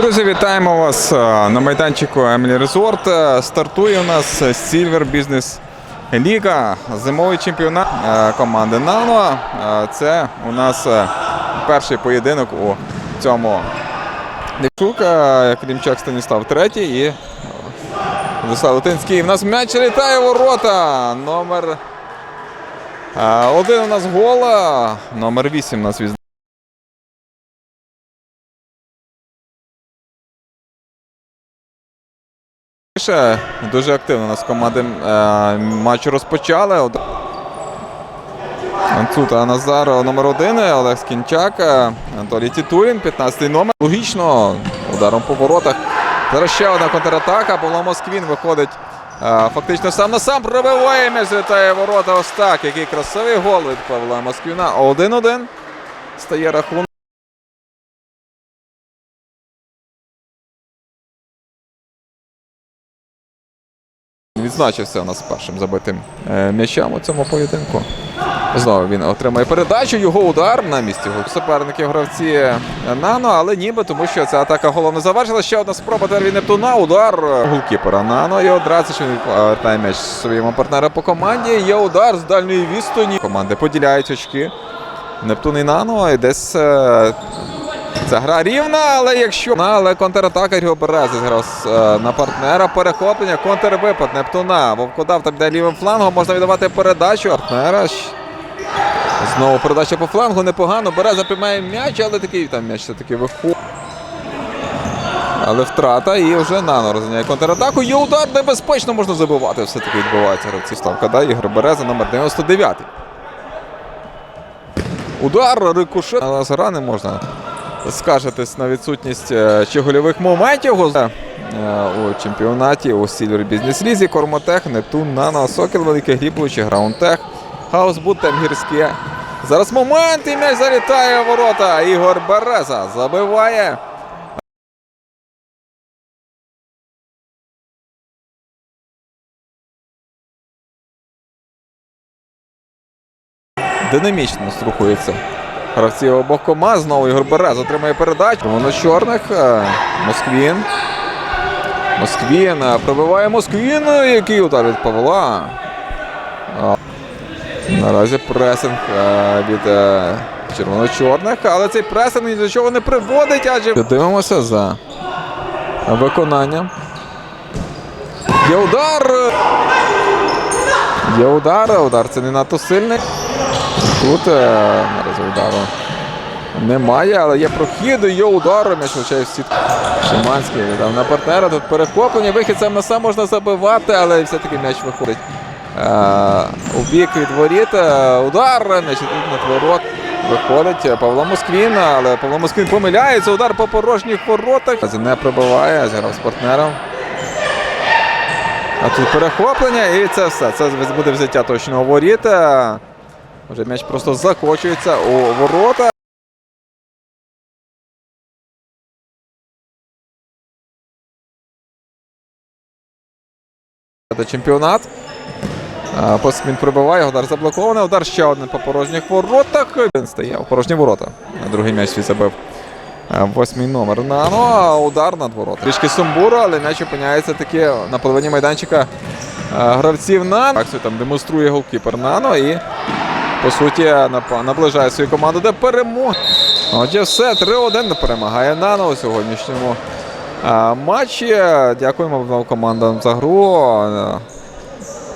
Друзі, вітаємо вас е, на майданчику Емілі Резорт. Стартує у нас Silver Business Ліга, зимовий чемпіонат е, команди Нано. Е, Це у нас перший поєдинок у цьому Клімчак Станіслав третій і Владислав Латинський. У нас м'яч літає ворота. Номер один у нас гол, а номер вісім у нас від Ще Дуже активно у нас команди е, матч розпочали. Анцута Назар номер один, Олег Скінчак, е, Анатолій Тітулін, 15-й номер. Логічно, ударом по воротах. Зараз ще одна контратака. Павло Москвін виходить е, фактично сам на сам пробиває м'яч, злітає в ворота. Ось так. Який красивий гол від Павла Москвіна. 1-1. Стає рахунок. Відзначився у нас першим забитим е, м'ячем у цьому поєдинку. Знову він отримає передачу. Його удар на місці суперників гравці Нано, але ніби тому, що ця атака головно завершила. Ще одна спроба Дерві Нептуна. Удар голкіпера Нано. І одразу ж він повертає м'яч своєму партнеру по команді. Є удар з дальньої відстані. Команди поділяють очки. Нептун і Нано. І десь е, Ця гра рівна, але якщо але контратака його Берези зіграв е, на партнера. Перехоплення, контрвипад Нептуна. Вовкодав там де лівим флангом. Можна віддавати передачу. Партнера. Знову передача по флангу. Непогано. Береза приймає м'яч, але такий там м'яч все-таки виходить. Але втрата і вже нано розганяє контратаку. Є удар небезпечно можна забивати. Все-таки відбувається гравці. Ставка да, Ігор Береза, номер 99. Удар, рикошет. Але згра не можна скаржитись на відсутність е, чи гольових моментів е, у чемпіонаті у Silver Business Лізі, Кормотех, Нептун, Нано, Сокіл, Великий Глібович, Граундтех, Хаусбут, Темгірське. Зараз момент і м'яч залітає в ворота. Ігор Береза забиває. Динамічно рухається гравці обох команд. Знову Ігор Берез отримає передачу. Воно чорних. е, Москвін. Москвін. е, Пробиває Москвін. Який удар від Павла. Наразі пресинг е, від е, червоно-чорних, але цей пресинг ні до чого не приводить, адже дивимося за виконанням. Є удар. Є удар. Удар це не надто сильний. Тут е, наразі удару немає, але є прохід, є удар, м'яч влучає в сітку. Шиманський віддав на партнера. Тут перехоплення, вихід сам на сам можна забивати, але все-таки м'яч виходить е, у бік від воріт. Е, Удар, м'яч йдуть на ворот. Виходить е, Павло Москвін, але Павло Москвін помиляється. Удар по порожніх воротах. Не пробиває, зіграв з партнером. А тут перехоплення і це все. Це буде взяття точного воріта. Вже м'яч просто закочується у ворота. Чемпіонат. Посмін прибиває, удар заблокований. Удар ще один по порожніх воротах. Він стає у порожні ворота. Другий м'яч свій забив. Восьмий номер. На, ну, а удар над ворот. Трішки сумбуру, але м'яч опиняється таки на половині майданчика гравців Нано. Там демонструє голкіпер Нано і по суті, наближає свою команду до перемоги. Отже, все, 3-1 перемагає Нано у сьогоднішньому матчі. Дякуємо командам за гру.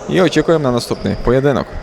І очікуємо на наступний поєдинок.